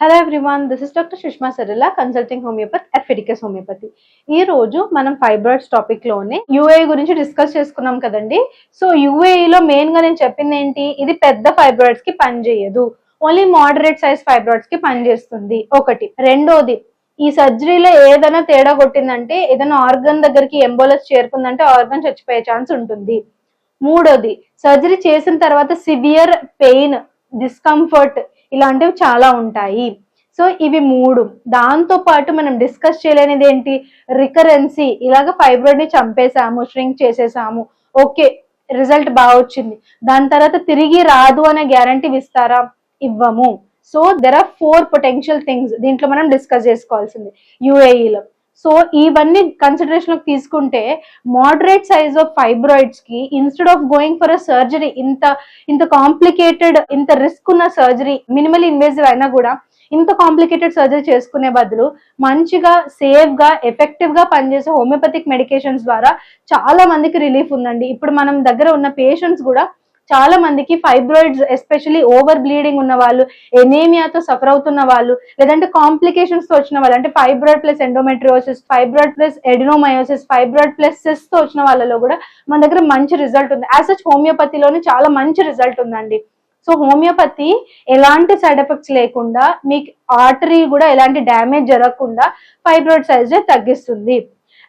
Hello everyone this is doctor Sushma Sarila consulting homeopathy at Fidicus homeopathy ఈ రోజు మనం fibroids టాపిక్లోనే యూఏ గురించి డిస్కస్ చేసుకున్నాం కదండి. సో యూఏఈలో మెయిన్గా నేను చెప్పింది ఏంటి ఇది పెద్ద ఫైబ్రాయిడ్స్కి పనిచేయదు. ఓన్లీ మోడరేట్ సైజ్ ఫైబ్రాయిడ్స్కి పనిచేస్తుంది. ఒకటి. రెండోది ఈ సర్జరీలో ఏదైనా తేడా కొట్టిందంటే ఏదైనా ఆర్గన్ దగ్గరికి ఎంబోలస్ చేరుకుందంటే ఆర్గన్ చచ్చిపోయే ఛాన్స్ ఉంటుంది. మూడోది సర్జరీ చేసిన తర్వాత సివియర్ పెయిన్ డిస్కంఫర్ట్ ఇలాంటివి చాలా ఉంటాయి. సో ఇవి మూడు. దాంతో పాటు మనం డిస్కస్ చేయలేనిది ఏంటి? రికరెన్సీ. ఇలాగ ఫైబ్రాయిడ్ని చంపేశాము ష్రింక్ చేసేసాము. ఓకే రిజల్ట్ బాగా వచ్చింది. దాని తర్వాత తిరిగి రాదు అనే గ్యారంటీ ఇస్తారా ఇవ్వము. So there are four potential things దీంట్లో మనం డిస్కస్ చేసుకోవాల్సింది. యుఏఈలో. సో ఇవన్నీ కన్సిడరేషన్ తీసుకుంటే moderate size of ఫైబ్రాయిడ్స్కి instead of going for a surgery ఇంత ఇంత కాంప్లికేటెడ్ ఇంత రిస్క్ ఉన్న సర్జరీ మినిమల్ ఇన్వేజివ్ అయినా కూడా ఇంత కాంప్లికేటెడ్ సర్జరీ చేసుకునే బదులు మంచిగా సేఫ్గా ఎఫెక్టివ్గా పనిచేసే హోమియోపతిక్ మెడికేషన్స్ ద్వారా చాలా మందికి రిలీఫ్ ఉందండి. ఇప్పుడు మనం దగ్గర ఉన్న పేషెంట్స్ కూడా చాలా మందికి ఫైబ్రాయిడ్స్ ఎస్పెషల్లీ ఓవర్ బ్లీడింగ్ ఉన్న వాళ్ళు ఎనేమియాతో సఫర్ అవుతున్న వాళ్ళు లేదంటే కాంప్లికేషన్స్తో వచ్చిన వాళ్ళు అంటే fibroid plus endometriosis fibroid plus adenomyosis fibroid plus సిస్తో వచ్చిన వాళ్ళలో కూడా మన దగ్గర మంచి రిజల్ట్ ఉంది. యాజ్ సచ్ హోమియోపతిలోనే చాలా మంచి రిజల్ట్ ఉందండి. సో హోమియోపతి ఎలాంటి సైడ్ ఎఫెక్ట్స్ లేకుండా మీకు ఆర్టరీ కూడా ఎలాంటి డ్యామేజ్ జరగకుండా ఫైబ్రాయిడ్ సైజ్ తగ్గిస్తుంది.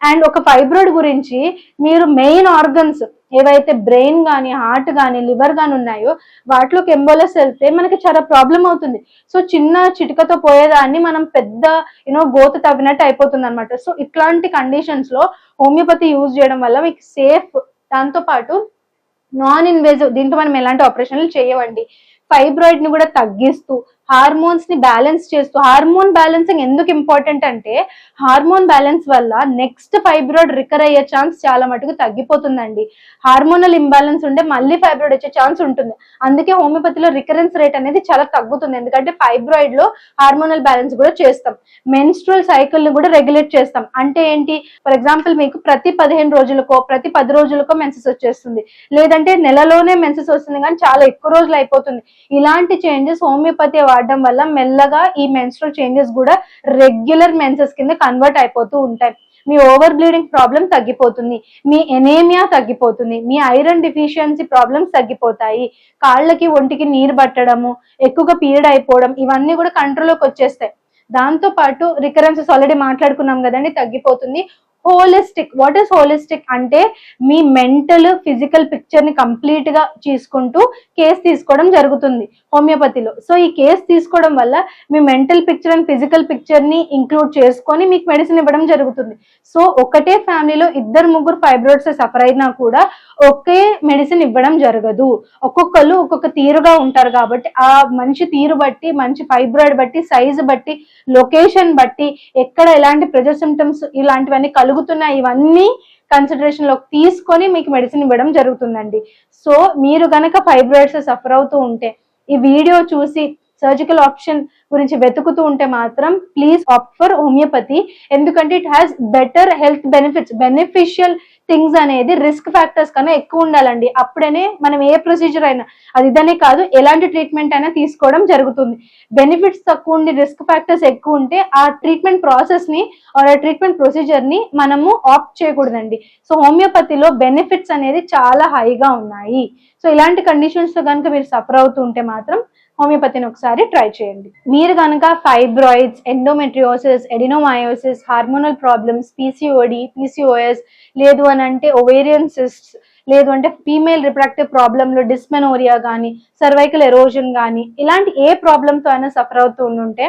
అండ్ ఒక ఫైబ్రాయిడ్ గురించి మీరు మెయిన్ ఆర్గన్స్ ఏవైతే బ్రెయిన్ కానీ హార్ట్ కానీ లివర్ కానీ ఉన్నాయో వాటిలోకి ఎంబోలస్ వెళ్తే మనకి చాలా ప్రాబ్లం అవుతుంది. సో చిన్న చిటికతో పోయేదాన్ని మనం పెద్ద యూనో గోత తవ్వినట్టు అయిపోతుంది అనమాట సో ఇట్లాంటి కండిషన్స్లో హోమియోపతి యూజ్ చేయడం వల్ల మీకు సేఫ్ దాంతో పాటు నాన్ ఇన్వేజివ్ దీంతో మనం ఎలాంటి ఆపరేషన్లు చేయవండి. ఫైబ్రాయిడ్ని కూడా తగ్గిస్తూ హార్మోన్స్ని బ్యాలెన్స్ చేస్తూ హార్మోన్ బ్యాలెన్సింగ్ ఎందుకు ఇంపార్టెంట్ అంటే హార్మోన్ బ్యాలెన్స్ వల్ల నెక్స్ట్ ఫైబ్రాయిడ్ రికర్ అయ్యే ఛాన్స్ చాలా మటుకు తగ్గిపోతుందండి. హార్మోనల్ ఇంబ్యాలెన్స్ ఉంటే మళ్ళీ ఫైబ్రాయిడ్ వచ్చే ఛాన్స్ ఉంటుంది. అందుకే హోమియోపతిలో రికరెన్స్ రేట్ అనేది చాలా తగ్గుతుంది. ఎందుకంటే ఫైబ్రాయిడ్లో హార్మోనల్ బ్యాలెన్స్ కూడా చేస్తాం. మెన్స్ట్రల్ సైకిల్ని కూడా రెగ్యులేట్ చేస్తాం. అంటే ఏంటి? ఫర్ ఎగ్జాంపుల్ మీకు ప్రతి పదిహేను రోజులకో ప్రతి పది రోజులకో మెన్సెస్ వచ్చేస్తుంది. లేదంటే నెలలోనే మెన్సెస్ వస్తుంది కానీ చాలా ఎక్కువ రోజులు అయిపోతుంది. ఇలాంటి చేంజెస్ హోమియోపతి వాడడం వల్ల మెల్లగా ఈ మెన్స్ట్రల్ చేంజెస్ కూడా రెగ్యులర్ మెన్సెస్ కింద కన్వర్ట్ అయిపోతూ ఉంటాయి. మీ ఓవర్ బ్లీడింగ్ ప్రాబ్లం తగ్గిపోతుంది. మీ ఎనేమియా తగ్గిపోతుంది. మీ ఐరన్ డిఫిషియన్సీ ప్రాబ్లమ్స్ తగ్గిపోతాయి. కాళ్ళకి ఒంటికి నీరు పట్టడము ఎక్కువగా పీరియడ్ అయిపోవడం ఇవన్నీ కూడా కంట్రోల్లోకి వచ్చేస్తాయి. దాంతో పాటు రికరెన్సెస్ ఆల్రెడీ మాట్లాడుకున్నాం కదండి తగ్గిపోతుంది. హోలిస్టిక్ వాట్ ఈస్ హోలిస్టిక్ అంటే మీ మెంటల్ ఫిజికల్ పిక్చర్ని కంప్లీట్గా తీసుకుంటూ కేస్ తీసుకోవడం జరుగుతుంది హోమియోపతిలో. సో ఈ కేస్ తీసుకోవడం వల్ల మీ మెంటల్ పిక్చర్ అండ్ ఫిజికల్ పిక్చర్ని ఇంక్లూడ్ చేసుకొని మీకు మెడిసిన్ ఇవ్వడం జరుగుతుంది. సో ఒకటే ఫ్యామిలీలో ఇద్దరు ముగ్గురు ఫైబ్రాయిడ్స్ సఫర్ అయినా కూడా ఒకే మెడిసిన్ ఇవ్వడం జరగదు. ఒక్కొక్కరు ఒక్కొక్క తీరుగా ఉంటారు కాబట్టి ఆ మనిషి తీరు బట్టి మంచి ఫైబ్రాయిడ్ బట్టి సైజు బట్టి లొకేషన్ బట్టి ఎక్కడ ఎలాంటి ప్రెజర్ సిమ్టమ్స్ ఇలాంటివన్నీ జరుగుతున్న ఇవన్నీ కన్సిడరేషన్లోకి తీసుకొని మీకు మెడిసిన్ ఇవ్వడం జరుగుతుందండి. సో మీరు గనక ఫైబ్రాయిడ్స్ సఫర్ అవుతూ ఉంటే ఈ వీడియో చూసి సర్జికల్ ఆప్షన్ గురించి వెతుకుతూ ఉంటే మాత్రం ప్లీజ్ ఆప్ట్ ఫర్ హోమియోపతి ఎందుకంటే it has better health benefits beneficial things అనేది రిస్క్ ఫ్యాక్టర్స్ కన్నా ఎక్కువ ఉండాలండి. అప్పుడనే మనం ఏ ప్రొసీజర్ అయినా అది ఇదనే కాదు ఎలాంటి ట్రీట్మెంట్ అయినా తీసుకోవడం జరుగుతుంది. బెనిఫిట్స్ తక్కువ ఉండి రిస్క్ ఫ్యాక్టర్స్ ఎక్కువ ఉంటే ఆ ట్రీట్మెంట్ ప్రాసెస్ని ఆ ట్రీట్మెంట్ ప్రొసీజర్ని మనము ఆప్ట్ చేయకూడదండి. సో హోమియోపతిలో బెనిఫిట్స్ అనేది చాలా హైగా ఉన్నాయి. సో ఇలాంటి కండిషన్స్లో కనుక మీరు సఫర్ అవుతుంటే మాత్రం హోమియోపతిని ఒకసారి ట్రై చేయండి. మీరు కనుక fibroids endometriosis adenomyosis hormonal problems PCOD PCOS లేదు అని అంటే ఒవేరియన్ సిస్ట్స్ లేదు అంటే ఫీమేల్ రిప్రొడక్టివ్ ప్రాబ్లంలో డిస్మెనోరియా కానీ సర్వైకల్ ఎరోజన్ కానీ ఇలాంటి ఏ ప్రాబ్లంతో అయినా సఫర్ అవుతూ ఉంటే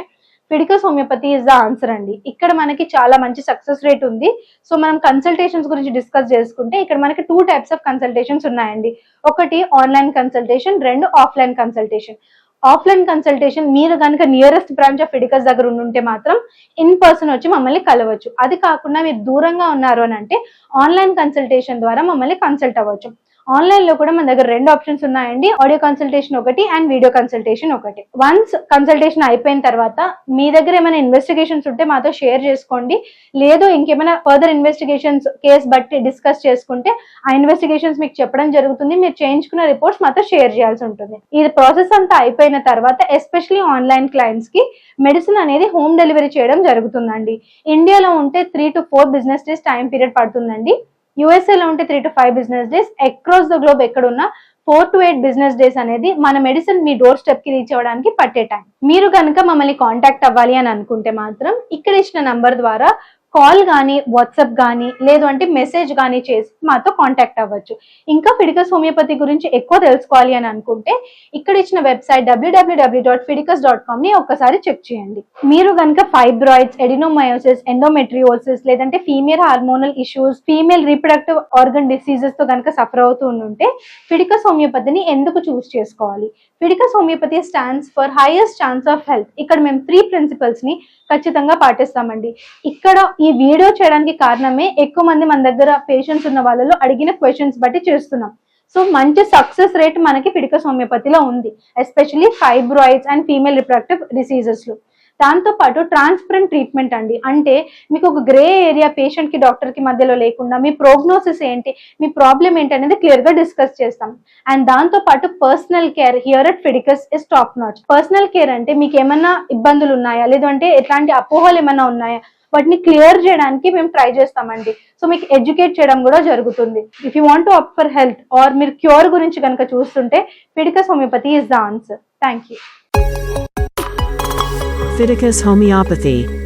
Fidicus homeopathy is the answer అండి. ఇక్కడ మనకి చాలా మంచి సక్సెస్ రేట్ ఉంది. సో మనం కన్సల్టేషన్స్ గురించి డిస్కస్ చేసుకుంటే ఇక్కడ మనకి టూ టైప్స్ ఆఫ్ కన్సల్టేషన్స్ ఉన్నాయండి. ఒకటి ఆన్లైన్ కన్సల్టేషన్ రెండు ఆఫ్లైన్ కన్సల్టేషన్ ఆఫ్లైన్ కన్సల్టేషన్ మీరు కనుక నియరెస్ట్ బ్రాంచ్ ఆఫ్ ఫిడికస్ దగ్గర ఉంటే మాత్రం ఇన్ పర్సన్ వచ్చి మమ్మల్ని కలవచ్చు. అది కాకుండా మీరు దూరంగా ఉన్నారు అని అంటే ఆన్లైన్ కన్సల్టేషన్ ద్వారా మమ్మల్ని కన్సల్ట్ అవ్వచ్చు. ఆన్లైన్లో కూడా మన దగ్గర రెండు ఆప్షన్స్ ఉన్నాయండి. ఆడియో కన్సల్టేషన్ ఒకటి అండ్ వీడియో కన్సల్టేషన్ ఒకటి. వన్స్ కన్సల్టేషన్ అయిపోయిన తర్వాత మీ దగ్గర ఏమైనా ఇన్వెస్టిగేషన్స్ ఉంటే మాతో షేర్ చేసుకోండి. లేదు ఇంకేమైనా ఫర్దర్ ఇన్వెస్టిగేషన్స్ కేస్ బట్టి డిస్కస్ చేసుకుంటే ఆ ఇన్వెస్టిగేషన్స్ మీకు చెప్పడం జరుగుతుంది. మీరు చేయించుకున్న రిపోర్ట్స్ మాతో షేర్ చేయాల్సి ఉంటుంది. ఈ ప్రాసెస్ అంతా అయిపోయిన తర్వాత ఎస్పెషలీ ఆన్లైన్ క్లయింట్స్కి మెడిసిన్ అనేది హోమ్ డెలివరీ చేయడం జరుగుతుందండి. ఇండియాలో ఉంటే three to four business days time period పడుతుందండి. యుఎస్ఏలో ఉంటే three to five business days across the globe ఎక్కడున్నా four to eight business days అనేది మన మెడిసిన్ మీ డోర్ స్టెప్కి రీచ్ అవ్వడానికి పట్టే టైం మీరు కనుక మమ్మల్ని కాంటాక్ట్ అవ్వాలి అని అనుకుంటే మాత్రం ఇక్కడ ఇచ్చిన నంబర్ ద్వారా కాల్ కానీ వాట్సాప్ కానీ లేదు అంటే మెసేజ్ కానీ చేసి మాతో కాంటాక్ట్ అవ్వచ్చు. ఇంకా ఫిడికస్ హోమియోపతి గురించి ఎక్కువ తెలుసుకోవాలి అని అనుకుంటే ఇక్కడ ఇచ్చిన వెబ్సైట్ డబ్ల్యూడబ్ల్యూడబ్ల్యూ డాట్ ఫిడికస్ డాట్ కామ్ని ఒక్కసారి చెక్ చేయండి. మీరు కనుక ఫైబ్రాయిడ్స్ ఎడినోమయోసిస్ ఎండోమెట్రియోసిస్ లేదంటే female hormonal issues female reproductive organ డిసీజెస్తో కనుక సఫర్ అవుతూ ఉంటే ఫిడికస్ హోమియోపతిని ఎందుకు చూస్ చేసుకోవాలి? Fidicus homeopathy stands for highest chance of health. ఇక్కడ మేము త్రీ ప్రిన్సిపల్స్ని ఖచ్చితంగా పాటిస్తామండి. ఇక్కడ ఈ వీడియో చేయడానికి కారణమే ఎక్కువ మంది మన దగ్గర పేషెంట్స్ ఉన్న వాళ్ళలో అడిగిన క్వశ్చన్స్ బట్టి చేస్తున్నాం. సో మంచి సక్సెస్ రేట్ మనకి ఫిడికస్ హోమియోపతిలో ఉంది. Especially fibroids and female reproductive diseases దాంతోపాటు దాంతో పాటు ట్రాన్స్పరెంట్ ట్రీట్మెంట్ అండి. అంటే మీకు ఒక గ్రే ఏరియా పేషెంట్కి డాక్టర్కి మధ్యలో లేకుండా మీ ప్రోగ్నోసిస్ ఏంటి మీ ప్రాబ్లం ఏంటి అనేది క్లియర్గా డిస్కస్ చేస్తాం. అండ్ దాంతో పాటు personal care here at Fidicus is top notch personal care అంటే మీకు ఏమైనా ఇబ్బందులు ఉన్నాయా? లేదంటే ఎట్లాంటి అపోహలు ఏమైనా ఉన్నాయా? వాటిని క్లియర్ చేయడానికి మేము ట్రై చేస్తామండి. సో మీకు ఎడ్యుకేట్ చేయడం కూడా జరుగుతుంది. If you want to opt for health or మీరు క్యూర్ గురించి కనుక చూస్తుంటే Fidicus homeopathy is the answer thank you Pharmaceuticus Homeopathy.